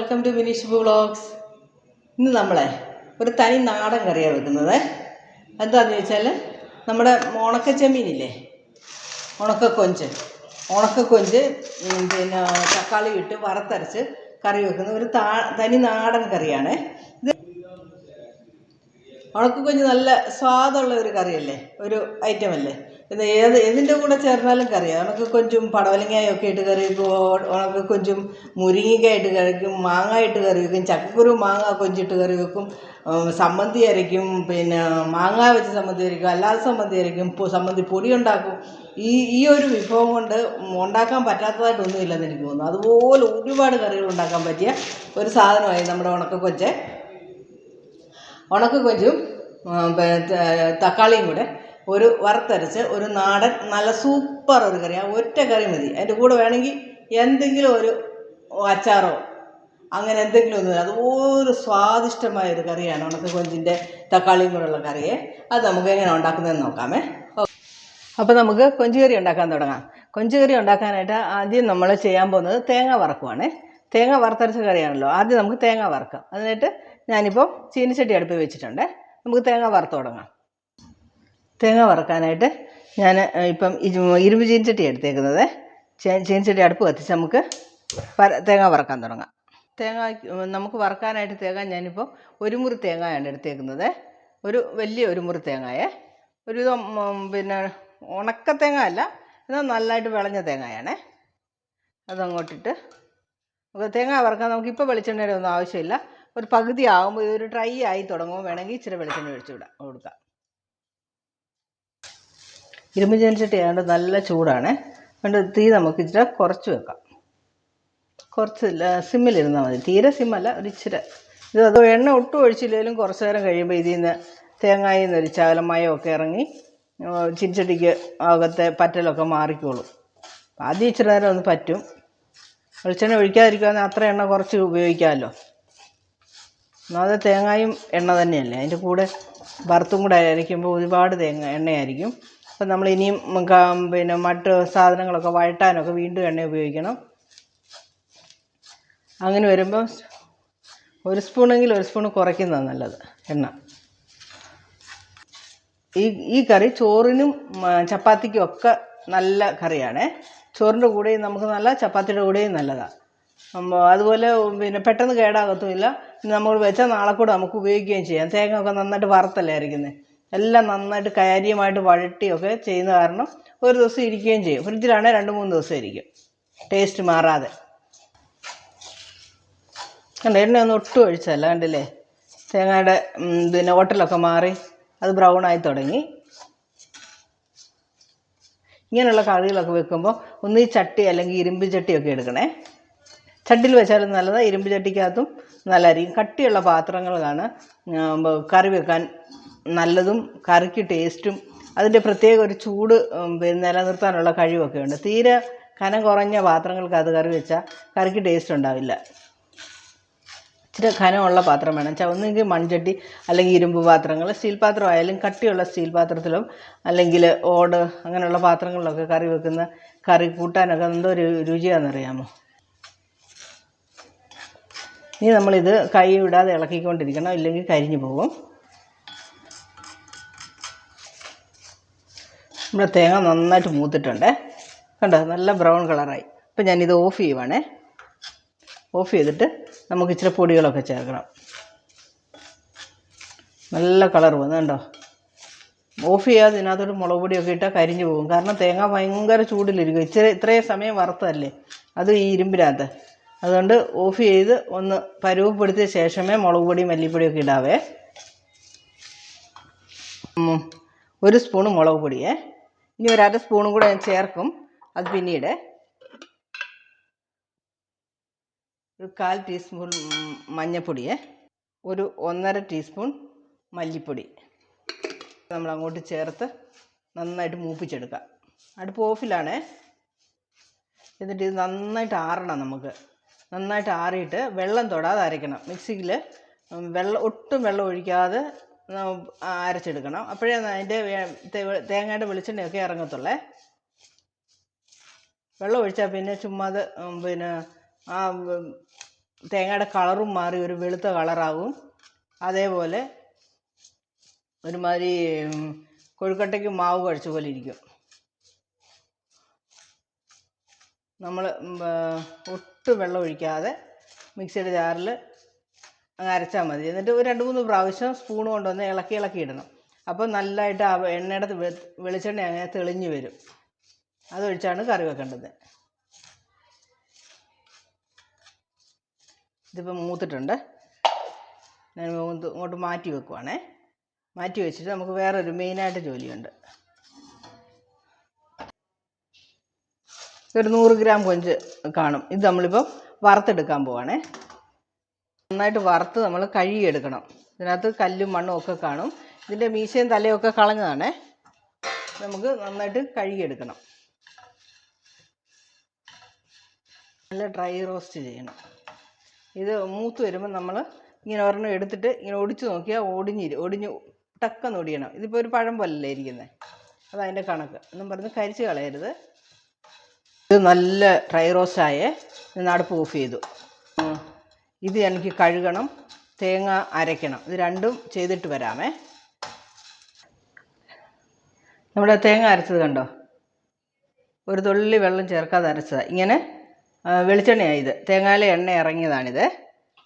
Welcome to Minish blogs ഇന്ന് നമ്മളെ ഒരു തനി നാടൻ കറിയാണ് വെക്കുന്നത്. എന്താണെന്ന് ചോദിച്ചാൽ നമ്മുടെ ഉണക്കച്ചെമ്മീനില്ലേ ഉണക്കക്കൊഞ്ച് ഉണക്കക്കൊഞ്ച് കൊഞ്ച്. പിന്നെ തക്കാളി ഇട്ട് വറുത്തരച്ച് കറി വെക്കുന്ന ഒരു തനി നാടൻ കറിയാണ്. ഇത് ഉണക്കക്കൊഞ്ച് നല്ല സ്വാദുള്ള ഒരു കറിയല്ലേ? ഒരു ഐറ്റം അല്ലേ? ഇത് ഏത് എതിന്റെ കൂടെ ചേർന്നാലും കറിയാണ് ഉണക്ക് കൊഞ്ചും ഒക്കെ ഇട്ട് കറി വയ്ക്കും ഉണക്ക് കൊഞ്ചും മുരിങ്ങയ്ക്ക ഇട്ട് കറി വെക്കും. മാങ്ങ ഇട്ട് കറി വെക്കും. ചക്കക്കുരു മാങ്ങ കൊഞ്ചിട്ട് കറി വെക്കും. സമ്മന്തി അരയ്ക്കും. പിന്നെ മാങ്ങ വെച്ച് സമ്മന്തി അരയ്ക്കും. അല്ലാതെ സമ്മന്തി അരയ്ക്കും. സമ്മന്തി പൊടി ഉണ്ടാക്കും. ഈ ഈ ഒരു വിഭവം കൊണ്ട് ഉണ്ടാക്കാൻ പറ്റാത്തതായിട്ടൊന്നുമില്ലെന്ന് എനിക്ക് തോന്നുന്നു. അതുപോലെ ഒരുപാട് കറികൾ ഉണ്ടാക്കാൻ പറ്റിയ ഒരു സാധനമായി നമ്മുടെ ഉണക്കക്കൊഞ്ച് ഉണക്കക്കൊഞ്ചും തക്കാളിയും കൂടെ ഒരു വറുത്തരച്ച് ഒരു നാടൻ നല്ല സൂപ്പർ ഒരു കറി ആ ഒറ്റ കറി മതി. അതിന്റെ കൂടെ വേണമെങ്കിൽ എന്തെങ്കിലും ഒരു അച്ചാറോ അങ്ങനെ എന്തെങ്കിലും ഒന്ന് ഒരു സ്വാദിഷ്ടമായ ഒരു കറിയാണ് ഉണക്കക്കൊഞ്ചിന്റെ തക്കാളിയും കൂടെയുള്ള കറിയെ അത് നമുക്ക് എങ്ങനെ ഉണ്ടാക്കുന്നതെന്ന് നോക്കാമേ. അപ്പോൾ നമുക്ക് കൊഞ്ചുകറി ഉണ്ടാക്കാൻ തുടങ്ങാം. കൊഞ്ചുകറി ഉണ്ടാക്കാനായിട്ട് ആദ്യം നമ്മൾ ചെയ്യാൻ പോകുന്നത് തേങ്ങ വറക്കുവാണ്. തേങ്ങ വറുത്തരച്ച കറിയാണല്ലോ. ആദ്യം നമുക്ക് തേങ്ങ വറക്കാം. അതിനായിട്ട് ഞാനിപ്പോൾ ചീനിച്ചട്ടി അടുപ്പിൽ വെച്ചിട്ടുണ്ട്. നമുക്ക് തേങ്ങ വറുത്ത് തുടങ്ങാം. തേങ്ങ വറക്കാനായിട്ട് ഞാൻ ഇപ്പം ഇരു- ഇരുമ്പ് ചീനച്ചട്ടി എടുത്തേക്കുന്നത്. ചീനച്ചട്ടി അടുപ്പ് കത്തിച്ച് നമുക്ക് തേങ്ങ വറക്കാൻ തുടങ്ങാം. തേങ്ങ നമുക്ക് വറക്കാനായിട്ട് തേങ്ങ ഞാനിപ്പോൾ ഒരു മുറി തേങ്ങയാണ് എടുത്തേക്കുന്നത്. ഒരു വലിയ ഒരു മുറി തേങ്ങയെ. ഒരു പിന്നെ ഉണക്ക തേങ്ങ അല്ല എന്നാൽ നല്ലതായിട്ട് വിളഞ്ഞ തേങ്ങയാണേ. അതങ്ങോട്ടിട്ട് തേങ്ങ വറക്കാൻ നമുക്ക് ഇപ്പോൾ വെളിച്ചെണ്ണയുടെ ഒന്നും ആവശ്യമില്ല. ഒരു പകുതി ആകുമ്പോൾ ഇതൊരു ഡ്രൈ ആയി തുടങ്ങുമ്പോൾ വേണമെങ്കിൽ ഇച്ചിരി വെളിച്ചെണ്ണ ഒഴിച്ചു വിടാം കൊടുക്കാം. ഇരുമ്പ് ചീനിച്ചട്ടി ആയതുകൊണ്ട് നല്ല ചൂടാണ്. അതുകൊണ്ട് തീ നമുക്ക് ഇച്ചിരി കുറച്ച് വെക്കാം. കുറച്ച് സിമ്മിലിരുന്നാൽ മതി. തീരെ സിമ്മല്ല ഒരു ഇച്ചിരി. ഇത് അത് എണ്ണ ഒട്ടും ഒഴിച്ചില്ലെങ്കിലും കുറച്ച് നേരം കഴിയുമ്പോൾ ഇതിൽ നിന്ന് തേങ്ങയിൽ നിന്ന് ഒരു ഒക്കെ ഇറങ്ങി ചീനിച്ചട്ടിക്ക് അകത്തെ പറ്റലൊക്കെ മാറിക്കോളും. ആദ്യം ഇച്ചിരി നേരം ഒന്ന് പറ്റും. വെളിച്ചെണ്ണ ഒഴിക്കാതിരിക്കുകയാണെങ്കിൽ അത്ര എണ്ണ കുറച്ച് ഉപയോഗിക്കാമല്ലോ. ഒന്നാമത് തേങ്ങായും എണ്ണ തന്നെയല്ലേ. അതിന്റെ കൂടെ വറുത്തും കൂടെ അരയ്ക്കുമ്പോൾ ഒരുപാട് തേങ്ങ എണ്ണയായിരിക്കും. അപ്പം നമ്മൾ ഇനിയും പിന്നെ മറ്റ് സാധനങ്ങളൊക്കെ വഴട്ടാനൊക്കെ വീണ്ടും എണ്ണ ഉപയോഗിക്കണം. അങ്ങനെ വരുമ്പോൾ ഒരു സ്പൂണെങ്കിൽ ഒരു സ്പൂൺ കുറയ്ക്കുന്നതാണ് നല്ലത് എണ്ണ. ഈ ഈ കറി ചോറിനും ചപ്പാത്തിക്കും ഒക്കെ നല്ല കറിയാണ്. ചോറിന്റെ കൂടെയും നമുക്ക് നല്ല ചപ്പാത്തിയുടെ കൂടെയും നല്ലതാണ് അതുപോലെ പിന്നെ പെട്ടെന്ന് കേടാകത്തുമില്ല. നമ്മൾ വെച്ചാൽ നാളെ കൂടെ നമുക്ക് ഉപയോഗിക്കുകയും ചെയ്യാം. തേങ്ങ ഒക്കെ നന്നായിട്ട് വറുത്തല്ലേ അരയ്ക്കുന്നത് എല്ലാം നന്നായിട്ട് കാര്യമായിട്ട് വഴട്ടിയൊക്കെ ചെയ്യുന്ന കാരണം ഒരു ദിവസം ഇരിക്കുകയും ചെയ്യും. ഫ്രിഡ്ജിലാണെങ്കിൽ രണ്ട് മൂന്ന് ദിവസം ഇരിക്കും. ടേസ്റ്റ് മാറാതെ. കണ്ട ഒന്ന് ഒട്ടും ഒഴിച്ചല്ല കണ്ടില്ലേ? തേങ്ങയുടെ പിന്നെ ഓട്ടലൊക്കെ മാറി അത് ബ്രൗൺ ആയി തുടങ്ങി. ഇങ്ങനെയുള്ള കറികളൊക്കെ വെക്കുമ്പോൾ ഒന്ന് ഈ ചട്ടി അല്ലെങ്കിൽ ഇരുമ്പ് ചട്ടിയൊക്കെ എടുക്കണേ. ചട്ടിയിൽ വെച്ചാലും നല്ലതാണ് ഇരുമ്പ് ചട്ടിക്കകത്തും നല്ലതായിരിക്കും. കട്ടിയുള്ള പാത്രങ്ങളാണ് കറി വെക്കാൻ നല്ലതും കറിക്ക് ടേസ്റ്റും അതിന്റെ പ്രത്യേക ഒരു ചൂട് നിലനിർത്താനുള്ള കഴിവൊക്കെ ഉണ്ട് തീരെ കനം കുറഞ്ഞ പാത്രങ്ങൾക്ക് അത് കറി വെച്ചാൽ കറിക്ക് ടേസ്റ്റ് ഉണ്ടാവില്ല. ഇച്ചിരി കനമുള്ള പാത്രം വേണം. ഒന്നുകിൽ മൺചട്ടി അല്ലെങ്കിൽ ഇരുമ്പ് പാത്രങ്ങൾ സ്റ്റീൽ പാത്രം ആയാലും കട്ടിയുള്ള സ്റ്റീൽ പാത്രത്തിലും അല്ലെങ്കിൽ ഓട് അങ്ങനെയുള്ള പാത്രങ്ങളിലൊക്കെ കറി വെക്കുന്ന കറി കൂട്ടാനൊക്കെ എന്തോ ഒരു രുചിയാണെന്നറിയാമോ? ഇനി നമ്മളിത് കൈ വിടാതെ ഇളക്കിക്കൊണ്ടിരിക്കണം. ഇല്ലെങ്കിൽ കരിഞ്ഞു പോകും. നമ്മുടെ തേങ്ങ നന്നായിട്ട് മൂത്തിട്ടുണ്ട്. കണ്ടോ നല്ല ബ്രൗൺ കളറായി. അപ്പം ഞാനിത് ഓഫ് ചെയ്യുവാണേ. ഓഫ് ചെയ്തിട്ട് നമുക്ക് ഇച്ചിരി പൊടികളൊക്കെ ചേർക്കണം. നല്ല കളർ വന്നു കണ്ടോ. ഓഫ് ചെയ്യാതെ ഇതിനകത്തോട്ട് മുളക് പൊടിയൊക്കെ ഇട്ടാൽ കരിഞ്ഞു പോകും. കാരണം തേങ്ങ ഭയങ്കര ചൂടിലിരിക്കും. ഇച്ചിരി ഇത്രയും സമയം വറുത്തതല്ലേ? അത് ഈ ഇരുമ്പിനകത്ത്. അതുകൊണ്ട് ഓഫ് ചെയ്ത് ഒന്ന് പരുവപ്പെടുത്തിയ ശേഷമേ മുളക് പൊടി മല്ലിപ്പൊടിയൊക്കെ ഇടാവേ. ഒരു സ്പൂണ് മുളക് പൊടിയേ. ഇനി ഒരു അര സ്പൂണും കൂടെ ഞാൻ ചേർക്കും. അത് പിന്നീട് ഒരു കാൽ ടീസ്പൂൺ ഉം, മഞ്ഞൾപ്പൊടിയേ ഒരു ഒന്നര ടീസ്പൂൺ മല്ലിപ്പൊടി. നമ്മൾ അങ്ങോട്ട് ചേർത്ത് നന്നായിട്ട് മൂപ്പിച്ചെടുക്കാം. അടുപ്പ് ഓഫിലാണേ. എന്നിട്ട് ഇത് നന്നായിട്ട് ആറണം നമുക്ക്. നന്നായിട്ട് ആറിയിട്ട് വെള്ളം തൊടാതെ അരയ്ക്കണം. മിക്സിയിൽ വെള്ളം ഒട്ടും വെള്ളം ഒഴിക്കാതെ അരച്ചെടുക്കണം. അപ്പോഴേ അതിന്റെ തേങ്ങയുടെ വെളിച്ചെണ്ണയൊക്കെ ഇറങ്ങത്തുള്ളേ. വെള്ളം ഒഴിച്ചാൽ പിന്നെ ചുമ്മാ അത് പിന്നെ ആ തേങ്ങയുടെ കളറും മാറി ഒരു വെളുത്ത കളറാവും. അതേപോലെ ഒരുമാതിരി കൊഴുക്കട്ടയ്ക്ക് മാവ് കഴിച്ച പോലെ ഇരിക്കും. നമ്മൾ ഒട്ടും വെള്ളം ഒഴിക്കാതെ മിക്സിയുടെ ജാറിൽ അരച്ചാൽ മതി. എന്നിട്ട് ഒരു രണ്ട് മൂന്ന് പ്രാവശ്യം സ്പൂൺ കൊണ്ടുവന്ന് ഇളക്കി ഇളക്കി ഇടണം. അപ്പോൾ നല്ലതായിട്ട് ആ എണ്ണയുടെ വെളിച്ചെണ്ണ അങ്ങനെ തെളിഞ്ഞു വരും. അതൊഴിച്ചാണ് കറി വെക്കേണ്ടത്. ഇതിപ്പോൾ മൂത്തിട്ടുണ്ട്. ഞാൻ ഇങ്ങോട്ട് മാറ്റി വെക്കുവാണേ. മാറ്റി വെച്ചിട്ട് നമുക്ക് വേറൊരു മെയിനായിട്ട് ജോലിയുണ്ട്. ഒരു നൂറ് ഗ്രാം കൊഞ്ച് കാണും. ഇത് നമ്മളിപ്പം വറുത്തെടുക്കാൻ പോവാണേ. നന്നായിട്ട് വറുത്ത് നമ്മൾ കഴുകിയെടുക്കണം. ഇതിനകത്ത് കല്ലും മണ്ണും ഒക്കെ കാണും. ഇതിന്റെ മീശയും തലയും ഒക്കെ കളഞ്ഞതാണേ. നമുക്ക് നന്നായിട്ട് കഴുകിയെടുക്കണം. നല്ല ഡ്രൈ റോസ്റ്റ് ചെയ്യണം. ഇത് മൂത്ത് വരുമ്പോൾ നമ്മൾ ഇങ്ങനെ ഒരെണ്ണം എടുത്തിട്ട് ഇങ്ങനെ ഒടിച്ചു നോക്കിയാൽ ഒടിഞ്ഞിരി ഒടിഞ്ഞ് ടക്കം ഒടിയണം. ഇതിപ്പോൾ ഒരു പഴം പോലല്ലേ ഇരിക്കുന്നത് അതതിന്റെ കണക്ക്. എന്നും പറഞ്ഞ് കരിച്ച് കളയരുത്. ഇത് നല്ല ഡ്രൈ റോസ്റ്റായേ. ഞാൻ അടുപ്പ് ഓഫ് ചെയ്തു. ഇത് എനിക്ക് കഴുകണം തേങ്ങ അരയ്ക്കണം. ഇത് രണ്ടും ചെയ്തിട്ട് വരാമേ. നമ്മുടെ തേങ്ങ അരച്ചത് കണ്ടോ? ഒരു തുള്ളി വെള്ളം ചേർക്കാതെ അരച്ചതാണ് ഇങ്ങനെ വെളിച്ചെണ്ണയാണ് ഇത്. തേങ്ങയിലെ എണ്ണ ഇറങ്ങിയതാണിത്.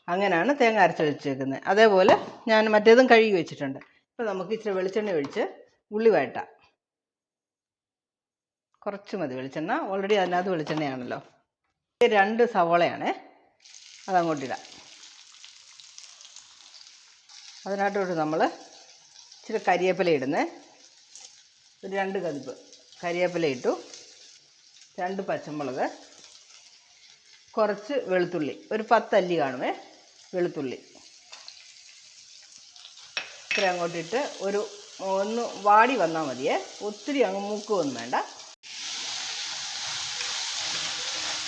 അങ്ങനെയാണ് തേങ്ങ അരച്ച് വെച്ചേക്കുന്നത്. അതേപോലെ ഞാൻ മറ്റേതും കഴുകി വെച്ചിട്ടുണ്ട്. ഇപ്പോൾ നമുക്ക് ഇച്ചിരി വെളിച്ചെണ്ണ ഒഴിച്ച് ഉള്ളി വഴട്ടാം കുറച്ച് മതി വെളിച്ചെണ്ണ. ഓൾറെഡി അതിനകത്ത് വെളിച്ചെണ്ണയാണല്ലോ. രണ്ട് സവോളയാണേ. അതങ്ങോട്ടിടാം. അതിനകത്തോട്ട് നമ്മൾ ഇച്ചിരി കരിയേപ്പില ഇടുന്നേ. ഒരു രണ്ട് കതിപ്പ് കരിയേപ്പില ഇട്ടു. രണ്ട് പച്ചമുളക്. കുറച്ച് വെളുത്തുള്ളി. ഒരു പത്തല്ലി കാണുമേ വെളുത്തുള്ളി. ഇത്ര അങ്ങോട്ടിട്ട് ഒരു ഒന്ന് വാടി വന്നാൽ മതിയേ. ഒത്തിരി അങ്ങ് മൂക്കുകയൊന്നും വേണ്ട.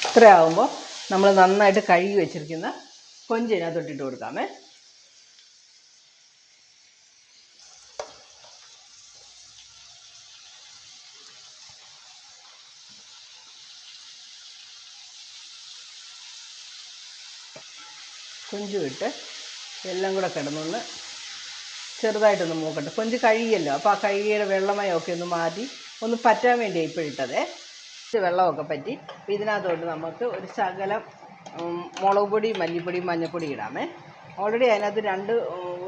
ഇത്ര ആകുമ്പോൾ നമ്മൾ നന്നായിട്ട് കഴുകി വെച്ചിരിക്കുന്ന കൊഞ്ചിനകത്തോട്ടിട്ട് കൊടുക്കാമേ. കൊഞ്ചും ഇട്ട് എല്ലാം കൂടെ കിടന്നൊന്ന് ചെറുതായിട്ടൊന്ന് മൂക്കട്ടെ. കൊഞ്ച് കഴുകിയല്ലോ. അപ്പോൾ ആ കഴുകിയുടെ വെള്ളമയമൊക്കെ ഒന്ന് മാറ്റി ഒന്ന് പറ്റാൻ വേണ്ടി ഇപ്പോഴിട്ടതേ. ഇച്ചിരി വെള്ളമൊക്കെ പറ്റി. അപ്പോൾ ഇതിനകത്തോട്ട് നമുക്ക് ഒരു ശകലം മുളക് പൊടി മല്ലിപ്പൊടി മഞ്ഞൾപ്പൊടി ഇടാമേ. ഓൾറെഡി അതിനകത്ത് രണ്ട്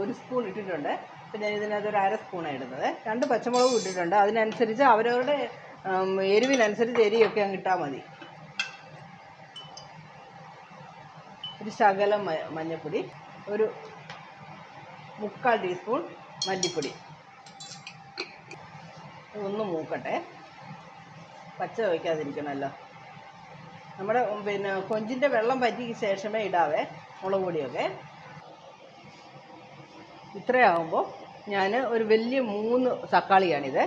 ഒരു സ്പൂൺ ഇട്ടിട്ടുണ്ട്. അപ്പോൾ ഞാൻ ഇതിനകത്ത് ഒരു അര സ്പൂണാണ് ഇടുന്നത്. രണ്ട് പച്ചമുളകും ഇട്ടിട്ടുണ്ട്. അതിനനുസരിച്ച് അവരവരുടെ എരിവിനനുസരിച്ച് എരിയൊക്കെ അങ്ങ് ഇട്ടാൽ മതി. ഒരു ശകലം മഞ്ഞൾപ്പൊടി ഒരു മുക്കാൽ ടീസ്പൂൺ മല്ലിപ്പൊടി. ഒന്ന് മൂക്കട്ടെ. പച്ച വയ്ക്കാതിരിക്കണമല്ലോ നമ്മുടെ പിന്നെ കൊഞ്ചിന്റെ വെള്ളം പറ്റിയ ശേഷമേ ഇടാവേ മുളക് പൊടിയൊക്കെ. ഇത്രയാകുമ്പോൾ ഞാൻ ഒരു വലിയ മൂന്ന് തക്കാളിയാണിത്.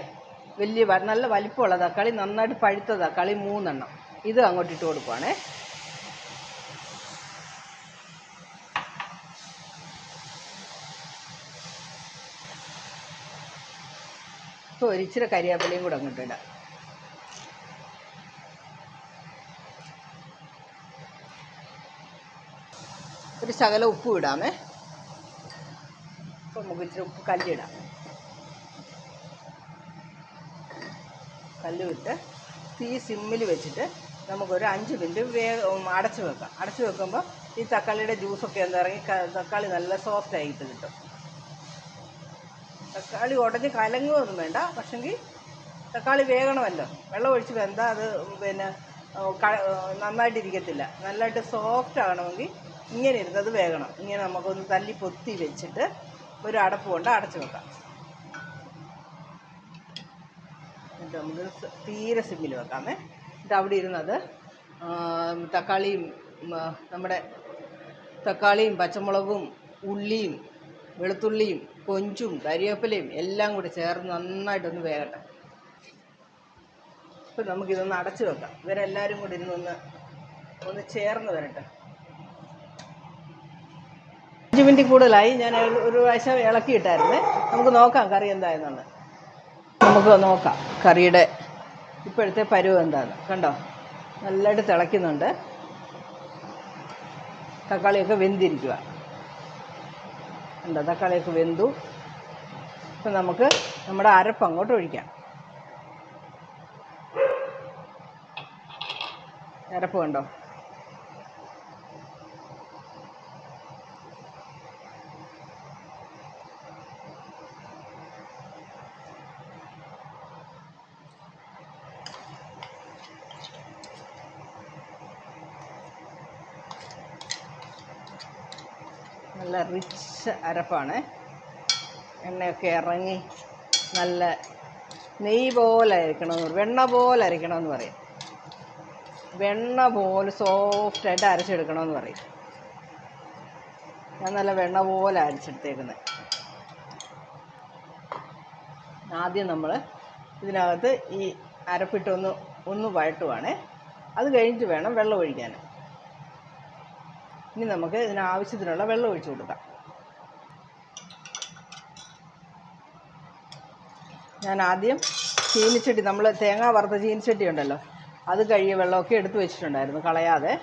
വലിയ നല്ല വലിപ്പമുള്ള തക്കാളി നന്നായിട്ട് പഴുത്ത തക്കാളി മൂന്നെണ്ണം. ഇത് അങ്ങോട്ട് ഇട്ട് കൊടുക്കുവാണേ. ഇപ്പോൾ ഒരിച്ചിരി കരിയാപ്പിലയും കൂടെ അങ്ങോട്ട് ഇടാം. ഒരു ശകല ഉപ്പ് ഇടാമേ. അപ്പോൾ നമുക്ക് ഇച്ചിരി ഉപ്പ് കല്ലിടാം. കല്ല് വിട്ട് തീ സിമ്മിൽ വെച്ചിട്ട് നമുക്കൊരു അഞ്ച് മിനിറ്റ് വേഗ അടച്ച് വെക്കാം. അടച്ച് വെക്കുമ്പോൾ ഈ തക്കാളിയുടെ ജ്യൂസൊക്കെ എന്താ ഇറങ്ങി തക്കാളി നല്ല സോഫ്റ്റ് ആയിട്ട് കിട്ടും. തക്കാളി ഉടഞ്ഞ് കലങ്ങുമൊന്നും വേണ്ട. പക്ഷെങ്കിൽ തക്കാളി വേകണമല്ലോ. വെള്ളം ഒഴിച്ച് വെന്താൽ അത് പിന്നെ നന്നായിട്ടിരിക്കത്തില്ല. നല്ലതായിട്ട് സോഫ്റ്റ് ആകണമെങ്കിൽ ഇങ്ങനെ ഇരുന്നത് വേകണം. ഇങ്ങനെ നമുക്കൊന്ന് തല്ലി പൊത്തി വെച്ചിട്ട് ഒരു അടപ്പ് കൊണ്ട് അടച്ചു വെക്കാം. എന്നിട്ട് നമുക്ക് തീരെ സിമ്മിൽ വെക്കാമേ. എന്നിട്ട് അവിടെ ഇരുന്നത് തക്കാളിയും നമ്മുടെ തക്കാളിയും പച്ചമുളകും ഉള്ളിയും വെളുത്തുള്ളിയും കൊഞ്ചും കരിവേപ്പിലയും എല്ലാം കൂടി ചേർന്ന് നന്നായിട്ടൊന്ന് വേകട്ടെ. അപ്പം നമുക്കിതൊന്ന് അടച്ചു വെക്കാം. ഇവരെല്ലാവരും കൂടി ഇരുന്നൊന്ന് ഒന്ന് ചേർന്ന് വരട്ടെ. അഞ്ച് മിനിറ്റ് കൂടുതലായി ഞാൻ ഒരു- പ്രാവശ്യം ഇളക്കിയിട്ടായിരുന്നേ. നമുക്ക് നോക്കാം കറി എന്തായെന്നുള്ളത്. നമുക്ക് നോക്കാം കറിയുടെ ഇപ്പോഴത്തെ പരുവ് എന്താണ്. കണ്ടോ? നല്ലതായിട്ട് തിളയ്ക്കുന്നുണ്ട്. തക്കാളിയൊക്കെ വെന്തിരിക്കുക കണ്ടോ? തക്കാളിയൊക്കെ വെന്തു. ഇപ്പം നമുക്ക് നമ്മുടെ അരപ്പ് അങ്ങോട്ട് ഒഴിക്കാം. അരപ്പ് കണ്ടോ നല്ല റിച്ച് അരപ്പാണ്. എണ്ണയൊക്കെ ഇറങ്ങി നല്ല നെയ് പോലെ അരക്കണമെന്ന് വെണ്ണ പോലെ അരക്കണമെന്ന് പറയും. വെണ്ണ പോലെ സോഫ്റ്റായിട്ട് അരച്ചെടുക്കണമെന്ന് പറയും. ഞാൻ നല്ല വെണ്ണ പോലെ അരച്ചെടുത്തേക്കുന്നത് ആദ്യം നമ്മൾ ഇതിനകത്ത് ഈ അരപ്പിട്ടൊന്ന് ഒന്ന് വഴട്ടുവാണേ. അത് കഴിഞ്ഞിട്ട് വേണം വെള്ളം ഒഴിക്കാൻ ഇനി നമുക്ക് ഇതിനാവശ്യത്തിനുള്ള വെള്ളം ഒഴിച്ചു കൊടുക്കാം. ഞാൻ ആദ്യം ചീനിച്ചട്ടി നമ്മൾ തേങ്ങ വറുത്ത ചീനിച്ചട്ടി ഉണ്ടല്ലോ അത് കഴിയ വെള്ളമൊക്കെ എടുത്തു വെച്ചിട്ടുണ്ടായിരുന്നു കളയാതെ.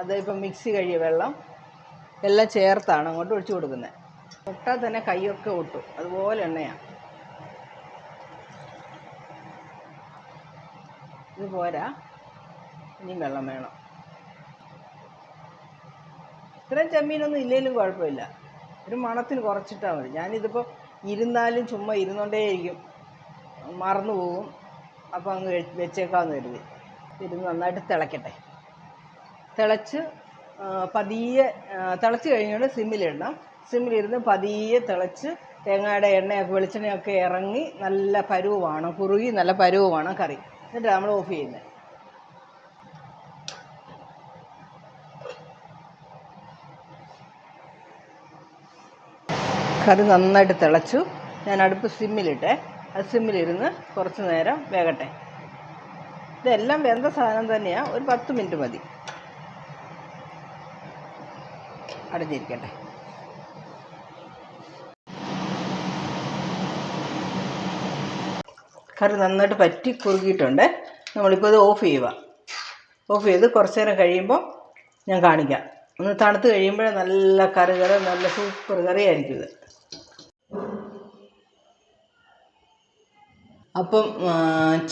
അത് ഇപ്പം മിക്സി കഴിയ വെള്ളം എല്ലാം ചേർത്താണ് അങ്ങോട്ട് ഒഴിച്ചു കൊടുക്കുന്നത്. മുട്ട തന്നെ കൈയൊക്കെ ഒട്ടും അതുപോലെ എണ്ണയാണ് ഇത് പോരാ ഇനിയും വെള്ളം വേണം. ഇത്രയും ചെമ്മീനൊന്നും ഇല്ലെങ്കിലും കുഴപ്പമില്ല. ഒരു മണത്തിന് കുറച്ചിട്ടാൽ മതി. ഞാനിതിപ്പോൾ ഇരുന്നാലും ചുമ്മാ ഇരുന്നോണ്ടേയിരിക്കും. മറന്നു പോകും. അപ്പോൾ അങ്ങ് വെച്ചേക്കാമെന്ന് കരുതി. ഇരുന്ന് നന്നായിട്ട് തിളയ്ക്കട്ടെ തിളച്ച് പതിയെ തിളച്ച് കഴിഞ്ഞുകൊണ്ട് സിമ്മിലിടണം സിമ്മിലിരുന്ന് പതിയെ തിളച്ച് തേങ്ങയുടെ എണ്ണയൊക്കെ വെളിച്ചെണ്ണയൊക്കെ ഇറങ്ങി നല്ല പരുവമാണ്. കുറുകി നല്ല പരുവമാണ് കറി. എന്നിട്ട് നമ്മൾ ഓഫ് ചെയ്യുന്നത്. കറി നന്നായിട്ട് തിളച്ചു. ഞാൻ അടുപ്പ് സിമ്മിലിട്ടെ. അത് സിമ്മിലിരുന്ന് കുറച്ച് നേരം വേകട്ടെ. ഇതെല്ലാം വെന്ത സാധനം തന്നെയാണ് ഒരു പത്ത് മിനിറ്റ് മതി. അടഞ്ഞിരിക്കട്ടെ. കറി നന്നായിട്ട് പറ്റി കുറുകിയിട്ടുണ്ട്. നമ്മളിപ്പോൾ ഇത് ഓഫ് ചെയ്യുക. ഓഫ് ചെയ്ത് കുറച്ച് നേരം കഴിയുമ്പോൾ ഞാൻ കാണിക്കാം. ഒന്ന് തണുത്ത് കഴിയുമ്പോഴേ നല്ല കറി കറി നല്ല സൂപ്പർ കറിയായിരിക്കും ഇത്. അപ്പം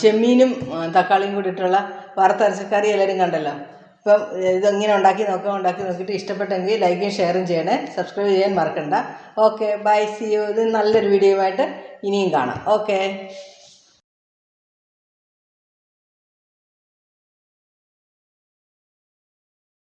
ചെമ്മീനും തക്കാളിയും കൂടി ഇട്ടുള്ള വറുത്തരച്ച കറി എല്ലാവരും കണ്ടല്ലോ. അപ്പം ഇതെങ്ങനെ ഉണ്ടാക്കി നോക്കാം ഉണ്ടാക്കി നോക്കിയിട്ട് ഇഷ്ടപ്പെട്ടെങ്കിൽ ലൈക്കും ഷെയറും ചെയ്യണേ. സബ്സ്ക്രൈബ് ചെയ്യാൻ മറക്കണ്ട. ഓക്കെ ബൈ സി യു ഇത് നല്ലൊരു ആയിട്ട് ഇനിയും കാണാം. ഓക്കെ